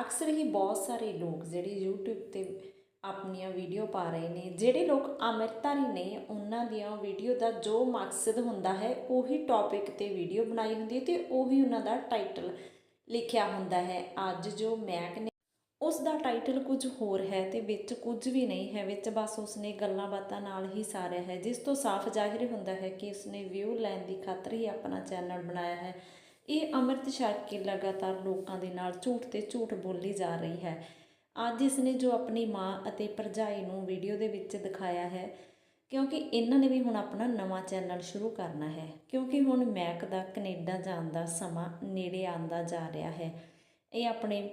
ਅਕਸਰ ਹੀ ਬਹੁਤ ਸਾਰੇ ਲੋਕ ਜਿਹੜੇ YouTube ਤੇ ਆਪਣੀਆਂ ਵੀਡੀਓ ਪਾ ਰਹੇ ਨੇ, ਜਿਹੜੇ ਲੋਕ ਅੰਮ੍ਰਿਤਧਾਰੀ ਨੇ, ਉਹਨਾਂ ਦੀਆਂ ਵੀਡੀਓ ਦਾ ਜੋ ਮਕਸਦ ਹੁੰਦਾ ਹੈ, ਉਹੀ ਟੌਪਿਕ ਤੇ ਵੀਡੀਓ ਬਣਾਈ ਹੁੰਦੀ ਹੈ ਤੇ ਉਹੀ ਉਹਨਾਂ ਦਾ ਟਾਈਟਲ ਲਿਖਿਆ ਹੁੰਦਾ ਹੈ। ਅੱਜ ਜੋ ਮੈਕ ਨੇ ਉਸ ਦਾ ਟਾਈਟਲ ਕੁਝ ਹੋਰ ਹੈ ਤੇ ਵਿੱਚ ਕੁਝ ਵੀ ਨਹੀਂ ਹੈ, ਵਿੱਚ ਬਸ ਉਸਨੇ ਗੱਲਾਂ ਬਾਤਾਂ ਨਾਲ ਹੀ ਸਾਰਿਆ ਹੈ, ਜਿਸ ਤੋਂ ਸਾਫ਼ ਜ਼ਾਹਿਰ ਹੁੰਦਾ ਹੈ ਕਿ ਉਸਨੇ ਵਿਊ ਲੈਣ ਦੀ ਖਾਤਰ ਹੀ ਆਪਣਾ ਚੈਨਲ ਬਣਾਇਆ ਹੈ। ਇਹ ਅੰਮ੍ਰਿਤ ਛਕ ਕੇ ਲਗਾਤਾਰ ਲੋਕਾਂ ਦੇ ਨਾਲ ਝੂਠ ਤੇ ਝੂਠ ਬੋਲੀ ਜਾ ਰਹੀ ਹੈ। ਅੱਜ ਇਸਨੇ ਜੋ ਆਪਣੀ ਮਾਂ ਅਤੇ ਭਰਜਾਈ ਨੂੰ ਵੀਡੀਓ ਦੇ ਵਿੱਚ ਦਿਖਾਇਆ ਹੈ, ਕਿਉਂਕਿ ਇਹਨਾਂ ਨੇ ਵੀ ਹੁਣ ਆਪਣਾ ਨਵਾਂ ਚੈਨਲ ਸ਼ੁਰੂ ਕਰਨਾ ਹੈ, ਕਿਉਂਕਿ ਹੁਣ ਮੈਕ ਦਾ ਕੈਨੇਡਾ ਜਾਣ ਦਾ ਸਮਾਂ ਨੇੜੇ ਆਂਦਾ ਜਾ ਰਿਹਾ ਹੈ। ਇਹ ਆਪਣੇ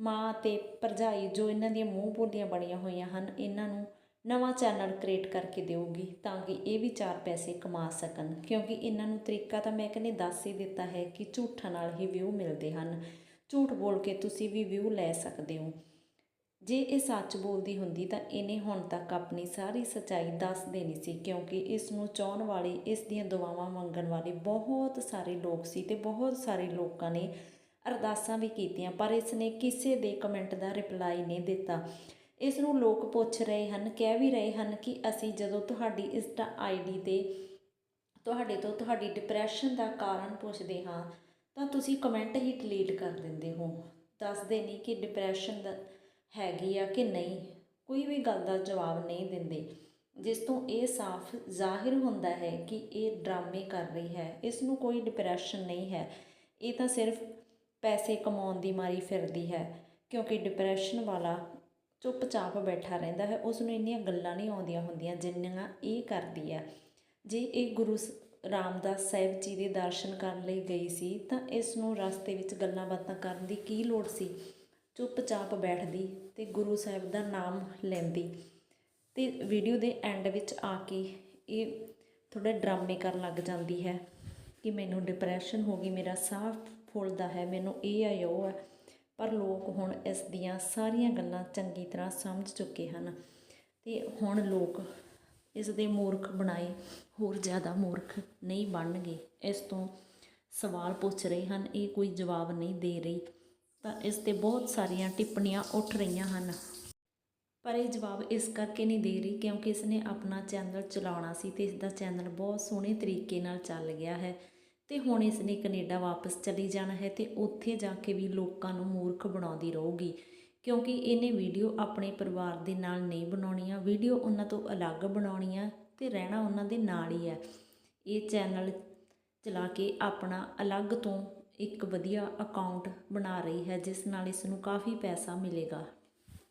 ਮਾਂ ਤੇ ਭਰਜਾਈ ਜੋ ਇਹਨਾਂ ਦੀਆਂ ਮੂੰਹ ਬੋਲੀਆਂ ਬਣੀਆਂ ਹੋਈਆਂ ਹਨ, ਇਹਨਾਂ ਨੂੰ ਨਵਾਂ ਚੈਨਲ ਕ੍ਰੀਏਟ ਕਰਕੇ ਦੇਊਗੀ ਤਾਂ ਕਿ ਇਹ ਵੀ ਚਾਰ ਪੈਸੇ ਕਮਾ ਸਕਣ। ਕਿਉਂਕਿ ਇਹਨਾਂ ਨੂੰ ਤਰੀਕਾ ਤਾਂ ਮੈਂ ਕਹਿੰਦੇ ਦੱਸ ਹੀ ਦਿੱਤਾ ਹੈ ਕਿ ਝੂਠਾਂ ਨਾਲ ਹੀ ਵਿਊ ਮਿਲਦੇ ਹਨ। ਝੂਠ ਬੋਲ ਕੇ ਤੁਸੀਂ ਵੀ ਵਿਊ ਲੈ ਸਕਦੇ ਹੋ। ਜੇ ਇਹ ਸੱਚ ਬੋਲਦੀ ਹੁੰਦੀ ਤਾਂ ਇਹਨੇ ਹੁਣ ਤੱਕ ਆਪਣੀ ਸਾਰੀ ਸੱਚਾਈ ਦੱਸ ਦੇਣੀ ਸੀ ਕਿਉਂਕਿ ਇਸ ਨੂੰ ਚਾਹਣ ਵਾਲੇ, ਇਸ ਦੀਆਂ ਦੁਆਵਾਂ ਮੰਗਣ ਵਾਲੇ ਬਹੁਤ ਸਾਰੇ ਲੋਕ ਸੀ ਤੇ ਬਹੁਤ ਸਾਰੇ ਲੋਕਾਂ ਨੇ ਅਰਦਾਸਾਂ ਵੀ ਕੀਤੀਆਂ, ਪਰ ਇਸ ਨੇ ਕਿਸੇ ਦੇ ਕਮੈਂਟ ਦਾ ਰਿਪਲਾਈ ਨਹੀਂ ਦਿੱਤਾ। ਇਸ ਨੂੰ ਲੋਕ ਪੁੱਛ ਰਹੇ ਹਨ, ਕਹਿ ਵੀ ਰਹੇ ਹਨ ਕਿ ਅਸੀਂ ਜਦੋਂ ਤੁਹਾਡੀ ਇੰਸਟਾ ਆਈਡੀ ਤੇ ਤੁਹਾਡੇ ਤੋਂ ਤੁਹਾਡੀ ਡਿਪਰੈਸ਼ਨ ਦਾ ਕਾਰਨ ਪੁੱਛਦੇ ਹਾਂ, ਤਾਂ ਤੁਸੀਂ ਕਮੈਂਟ ਹੀ ਡਿਲੀਟ ਕਰ ਦਿੰਦੇ ਹੋ। ਦੱਸਦੇ ਨਹੀਂ ਕਿ ਡਿਪਰੈਸ਼ਨ ਦਾ, ਹੈਗੀ ਆ ਕਿ ਨਹੀਂ, ਕੋਈ ਵੀ ਗੱਲ ਦਾ ਜਵਾਬ ਨਹੀਂ ਦਿੰਦੇ। ਜਿਸ ਤੋਂ ਇਹ ਸਾਫ਼ ਜ਼ਾਹਿਰ ਹੁੰਦਾ ਹੈ ਕਿ ਇਹ ਡਰਾਮੇ ਕਰ ਰਹੀ ਹੈ। ਇਸ ਨੂੰ ਕੋਈ ਡਿਪਰੈਸ਼ਨ ਨਹੀਂ ਹੈ। ਇਹ ਤਾਂ ਸਿਰਫ ਪੈਸੇ ਕਮਾਉਣ ਦੀ ਮਾਰੀ ਫਿਰਦੀ ਹੈ, ਕਿਉਂਕਿ ਡਿਪਰੈਸ਼ਨ ਵਾਲਾ ਚੁੱਪਚਾਪ ਬੈਠਾ ਰਹਿੰਦਾ ਹੈ। ਉਸ ਨੂੰ ਇੰਨੀਆਂ ਗੱਲਾਂ ਨਹੀਂ ਆਉਂਦੀਆਂ ਹੁੰਦੀਆਂ ਜਿੰਨੀਆਂ ਇਹ ਕਰਦੀ ਹੈ। ਜੇ ਇਹ ਗੁਰੂ ਸ- ਰਾਮਦਾਸ ਸਾਹਿਬ ਜੀ ਦੇ ਦਰਸ਼ਨ ਕਰਨ ਲਈ ਗਈ ਸੀ ਤਾਂ ਇਸ ਨੂੰ ਰਸਤੇ ਵਿੱਚ ਗੱਲਾਂ ਬਾਤਾਂ ਕਰਨ ਦੀ ਕੀ ਲੋੜ ਸੀ? ਚੁੱਪਚਾਪ ਬੈਠਦੀ ਤੇ ਗੁਰੂ ਸਾਹਿਬ ਦਾ ਨਾਮ ਲੈਂਦੀ ਤੇ ਵੀਡੀਓ ਦੇ ਐਂਡ ਵਿੱਚ ਆ ਕੇ ਇਹ ਥੋੜਾ ਡਰਾਮੇ ਕਰਨ ਲੱਗ ਜਾਂਦੀ ਹੈ ਕਿ ਮੈਨੂੰ ਡਿਪਰੈਸ਼ਨ ਹੋ ਗਈ, ਮੇਰਾ ਸਾਹ ਫੁੱਲਦਾ ਹੈ, ਮੈਨੂੰ ਇਹ ਆ, ਉਹ ਹੈ ਪਰ ਲੋਕ ਹੁਣ ਇਸ ਦੀਆਂ ਸਾਰੀਆਂ ਗੱਲਾਂ ਚੰਗੀ ਤਰ੍ਹਾਂ ਸਮਝ ਚੁੱਕੇ ਹਨ ਤੇ ਹੁਣ ਲੋਕ ਇਸ ਦੇ ਮੂਰਖ ਬਣਾਏ ਹੋਰ ਜ਼ਿਆਦਾ ਮੂਰਖ ਨਹੀਂ ਬਣਨਗੇ। ਇਸ ਤੋਂ ਸਵਾਲ ਪੁੱਛ ਰਹੇ ਹਨ, ਇਹ ਕੋਈ ਜਵਾਬ ਨਹੀਂ ਦੇ ਰਹੀ। ਤਾਂ ਇਸ ਤੇ ਬਹੁਤ ਸਾਰੀਆਂ ਟਿੱਪਣੀਆਂ ਉੱਠ ਰਹੀਆਂ ਹਨ। ਪਰ ਇਹ ਜਵਾਬ ਇਸ ਕਰਕੇ ਨਹੀਂ ਦੇ ਰਹੀ ਕਿਉਂਕਿ ਇਸ ਨੇ ਆਪਣਾ ਚੈਨਲ ਚਲਾਉਣਾ ਸੀ ਤੇ ਇਸ ਦਾ ਚੈਨਲ ਬਹੁਤ ਸੋਹਣੇ ਤਰੀਕੇ ਨਾਲ ਚੱਲ ਗਿਆ ਹੈ। ਤੇ ਹੁਣ ਇਸ ਨੇ ਕੈਨੇਡਾ ਵਾਪਸ ਚਲੀ ਜਾਣਾ ਹੈ ਤੇ ਉੱਥੇ ਜਾ ਕੇ ਵੀ ਲੋਕਾਂ ਨੂੰ ਮੂਰਖ ਬਣਾਉਂਦੀ ਰਹੂਗੀ। ਕਿਉਂਕਿ ਇਹਨੇ ਵੀਡੀਓ ਆਪਣੇ ਪਰਿਵਾਰ ਦੇ ਨਾਲ ਨਹੀਂ ਬਣਾਉਣੀ ਆ ਵੀਡੀਓ ਉਹਨਾਂ ਤੋਂ ਅਲੱਗ ਬਣਾਉਣੀ ਆ ਤੇ ਰਹਿਣਾ ਉਹਨਾਂ ਦੇ ਨਾਲ ਹੀ ਹੈ। ਇਹ ਚੈਨਲ ਚਲਾ ਕੇ ਆਪਣਾ ਅਲੱਗ ਤੋਂ ਇੱਕ ਵਧੀਆ ਅਕਾਊਂਟ ਬਣਾ ਰਹੀ ਹੈ, ਜਿਸ ਨਾਲ ਇਸ ਨੂੰ ਕਾਫੀ ਪੈਸਾ ਮਿਲੇਗਾ।